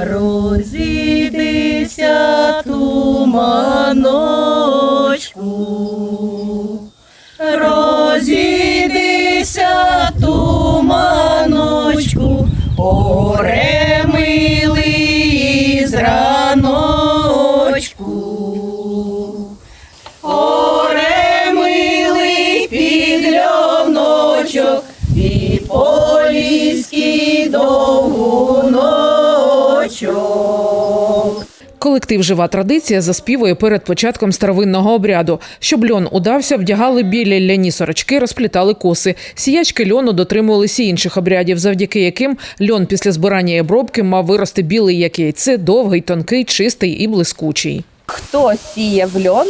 Розійдися туманочку, розійдися туманочку, оре з раночку. Оре милий підльовночок і поліський довгуночок. Колектив Жива традиція заспівує перед початком старовинного обряду. Щоб льон удався, вдягали білі ляні сорочки, розплітали коси. Сіячки льону дотримувалися інших обрядів, завдяки яким льон після збирання і обробки мав вирости білий, як яйце, довгий, тонкий, чистий і блискучий. Хто сіяв льон,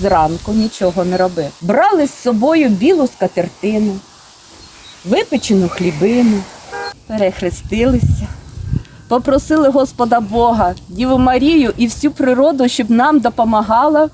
зранку нічого не робив. Брали з собою білу скатертину, випечену хлібину, перехрестилися, попросили Господа Бога, Діву Марію і всю природу, щоб нам допомагала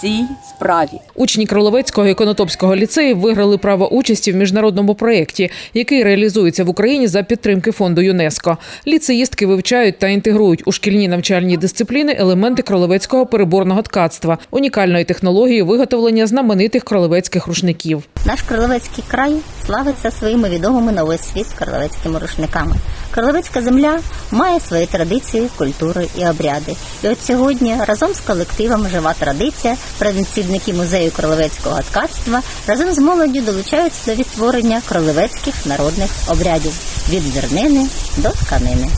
цій справі. Учні Кроловецького і Конотопського ліцеїв виграли право участі в міжнародному проєкті, який реалізується в Україні за підтримки фонду ЮНЕСКО. Ліцеїстки вивчають та інтегрують у шкільні навчальні дисципліни елементи кролевецького переборного ткацтва, унікальної технології виготовлення знаменитих кролевецьких рушників. Наш Кролевецький край славиться своїми відомими на весь світ кролевецькими рушниками. Кролевецька земля має свої традиції, культури і обряди. І от сьогодні разом з колективом Жива традиція працівники музею кролевецького ткацтва разом з молоддю долучаються до відтворення кролевецьких народних обрядів від зернини до тканини.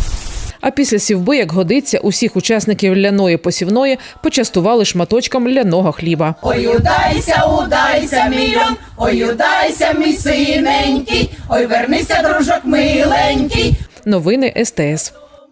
А після сівби, як годиться, усіх учасників ляної посівної почастували шматочком ляного хліба. Ой, удайся, удайся, мільйон, ой, удайся, мій синенький, ой, вернися, дружок миленький, Новини СТС.